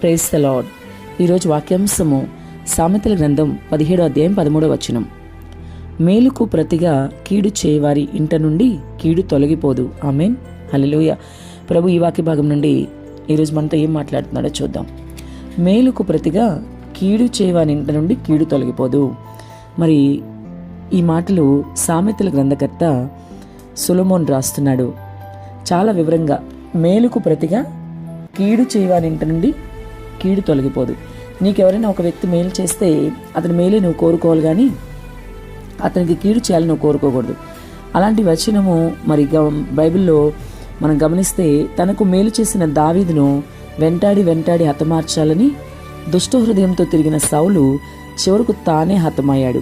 Praise the lord ఈరోజు వాక్యాంశము సామెతల గ్రంథం పదిహేడో అధ్యాయం పదమూడవ వచనం. మేలుకు ప్రతిగా కీడు చేయవారి ఇంట నుండి కీడు తొలగిపోదు. ఆమెన్. హల్లెలూయ. ప్రభు ఈ వాక్య భాగం నుండి ఈరోజు మనతో ఏం మాట్లాడుతున్నాడో చూద్దాం. మేలుకు ప్రతిగా కీడు చేయవారి ఇంట నుండి కీడు తొలగిపోదు. మరి ఈ మాటలు సామెతల గ్రంథకర్త సులమోన్ రాస్తున్నాడు. చాలా వివరంగా మేలుకు ప్రతిగా కీడు చేయవాని ఇంట నుండి కీడు తొలగిపోదు. నీకెవరైనా ఒక వ్యక్తి మేలు చేస్తే అతని మేలే నువ్వు కోరుకోవాలి కానీ అతనికి కీడు చేయాలని నువ్వు కోరుకోకూడదు. అలాంటి వచనము మరి గ బైబిల్లో మనం గమనిస్తే తనకు మేలు చేసిన దావీదును వెంటాడి వెంటాడి హతమార్చాలని దుష్ట హృదయంతో తిరిగిన సౌలు చివరకు తానే హతమయ్యాడు.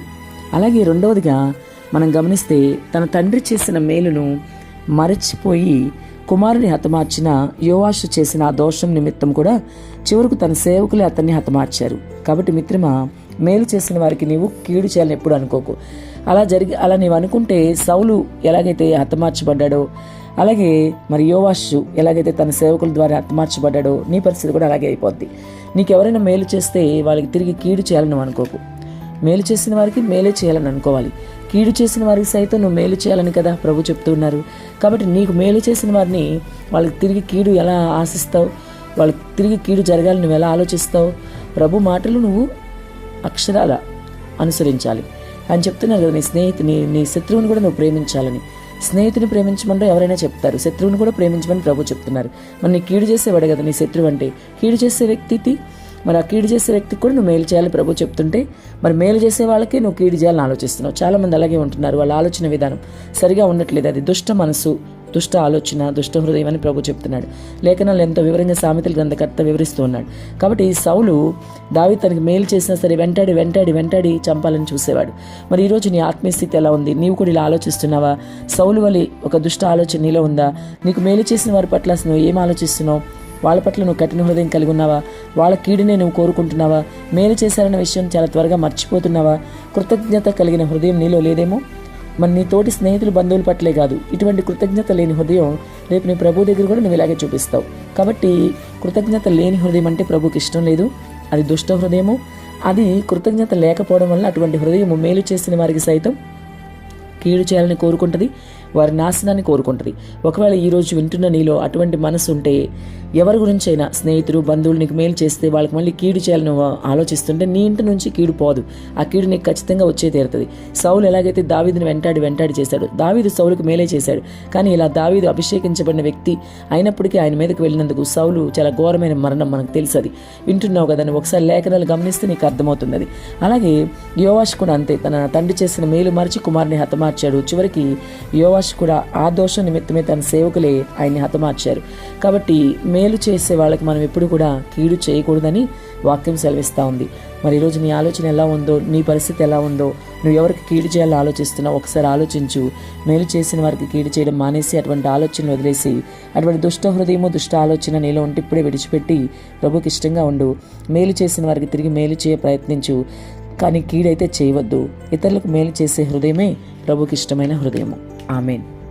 అలాగే రెండవదిగా మనం గమనిస్తే తన తండ్రి చేసిన మేలును మరచిపోయి కుమారుని హతమార్చిన యోవాషు చేసిన ఆ దోషం నిమిత్తం కూడా చివరకు తన సేవకులే అతన్ని హతమార్చారు. కాబట్టి మిత్రమా మేలు చేసిన వారికి నీవు కీడు చేయాలని ఎప్పుడు అనుకోకు. అలా జరిగి అలా నీవు అనుకుంటే సౌలు ఎలాగైతే హతమార్చబడ్డాడో అలాగే మరి యోవాషు ఎలాగైతే తన సేవకుల ద్వారా హతమార్చబడ్డాడో నీ పరిస్థితి కూడా అలాగే అయిపోద్ది. నీకు ఎవరైనా మేలు చేస్తే వాళ్ళకి తిరిగి కీడు చేయాలని అనుకోకు. మేలు చేసిన వారికి మేలే చేయాలని అనుకోవాలి. కీడు చేసిన వారికి సైతం నువ్వు మేలు చేయాలని కదా ప్రభు చెప్తున్నారు. కాబట్టి నీకు మేలు చేసిన వారిని వాళ్ళకి తిరిగి కీడు ఎలా ఆశిస్తావు? వాళ్ళకి తిరిగి కీడు జరగాలని నువ్వు ఎలా ఆలోచిస్తావు? ప్రభు మాటలు నువ్వు అక్షరాల అనుసరించాలి. అని చెప్తున్నారు కదా నీ స్నేహితుని నీ శత్రువుని కూడా నువ్వు ప్రేమించాలని. స్నేహితుని ప్రేమించమంటే ఎవరైనా చెప్తారు. శత్రువుని కూడా ప్రేమించమని ప్రభు చెప్తున్నారు. మరి నీ కీడు చేసేవాడు కదా నీ శత్రువు అంటే? కీడు చేసే వ్యక్తికి మరి ఆ కీడు చేసే వ్యక్తికి కూడా నువ్వు మేలు చేయాలి ప్రభు చెప్తుంటే మరి మేలు చేసే వాళ్ళకి నువ్వు కీడు చేయాలని ఆలోచిస్తున్నావు. చాలామంది అలాగే ఉంటున్నారు. వాళ్ళ ఆలోచన విధానం సరిగా ఉండట్లేదు. అది దుష్ట మనసు దుష్ట ఆలోచన దుష్ట హృదయం అని ప్రభు చెప్తున్నాడు. లేఖనాలు ఎంతో వివరంగా సామెతలు గ్రంథకర్త వివరిస్తూ ఉన్నాడు. కాబట్టి ఈ సౌలు దావి తనకి మేలు చేసినా సరే వెంటాడి వెంటాడి వెంటాడి చంపాలని చూసేవాడు. మరి ఈరోజు నీ ఆత్మీయస్థితి ఎలా ఉంది? నీవు కూడా ఇలా ఆలోచిస్తున్నావా? సౌలు వలి ఒక దుష్ట ఆలోచన నీలో ఉందా? నీకు మేలు చేసిన వారి పట్ల అసలు నువ్వు ఏం ఆలోచిస్తున్నావు? వాళ్ళ పట్ల నువ్వు కఠిన హృదయం కలిగి ఉన్నావా? వాళ్ళ కీడునే నువ్వు కోరుకుంటున్నావా? మేలు చేశారన్న విషయం చాలా త్వరగా మర్చిపోతున్నావా? కృతజ్ఞత కలిగిన హృదయం నీలో లేదేమో? మరి నీ తోటి స్నేహితులు బంధువుల పట్లే కాదు. ఇటువంటి కృతజ్ఞత లేని హృదయం రేపు నీ ప్రభు దగ్గర కూడా నువ్వు ఇలాగే చూపిస్తావు. కాబట్టి కృతజ్ఞత లేని హృదయం అంటే ప్రభుకి ఇష్టం లేదు. అది దుష్ట హృదయము. అది కృతజ్ఞత లేకపోవడం వల్ల అటువంటి హృదయము మేలు చేసిన వారికి సైతం కీడు చేయాలని కోరుకుంటుంది వారి నాశనాన్ని కోరుకుంటుంది. ఒకవేళ ఈరోజు వింటున్న నీలో అటువంటి మనసు ఉంటే ఎవరి గురించైనా స్నేహితులు బంధువులు నీకు మేలు చేస్తే వాళ్ళకి మళ్ళీ కీడు చేయాలని ఆలోచిస్తుంటే నీ ఇంటి నుంచి కీడు పోదు. ఆ కీడు నీకు ఖచ్చితంగా వచ్చే తీరుతుంది. సౌలు ఎలాగైతే దావీదుని వెంటాడి వెంటాడి చేశాడు దావీదు సౌలుకు మేలే చేశాడు. కానీ ఇలా దావీదు అభిషేకించబడిన వ్యక్తి అయినప్పటికీ ఆయన మీదకి వెళ్ళినందుకు సౌలు చాలా ఘోరమైన మరణం మనకు తెలుసు అది వింటున్నావు కదా ఒకసారి లేఖనాలు గమనిస్తే నీకు అర్థమవుతుంది అది అలాగే యోవాష్ కూడా అంతే తన తండ్రి చేసిన మేలు మరిచి కుమారుని హతమార్చాడు చివరికి యోవాష్ కూడా ఆ దోష నిమిత్తమే తన సేవకులే ఆయన్ని హతమార్చారు. కాబట్టి మేలు చేసే వాళ్ళకి మనం ఎప్పుడు కూడా కీడు చేయకూడదని వాక్యం సెలవిస్తూ ఉంది. మరి ఈరోజు నీ ఆలోచన ఎలా ఉందో నీ పరిస్థితి ఎలా ఉందో నువ్వు ఎవరికి కీడు చేయాలో ఆలోచిస్తున్నావు ఒకసారి ఆలోచించు. మేలు చేసిన వారికి కీడు చేయడం మానేసి అటువంటి ఆలోచనలు వదిలేసి అటువంటి దుష్ట హృదయము దుష్ట ఆలోచన నీలో ఉంటే ఇప్పుడే విడిచిపెట్టి ప్రభుకి ఇష్టంగా ఉండు. మేలు చేసిన వారికి తిరిగి మేలు చేయ ప్రయత్నించు. కానీ కీడైతే చేయవద్దు. ఇతరులకు మేలు చేసే హృదయమే ప్రభుకి ఇష్టమైన హృదయము. ఆమెన్.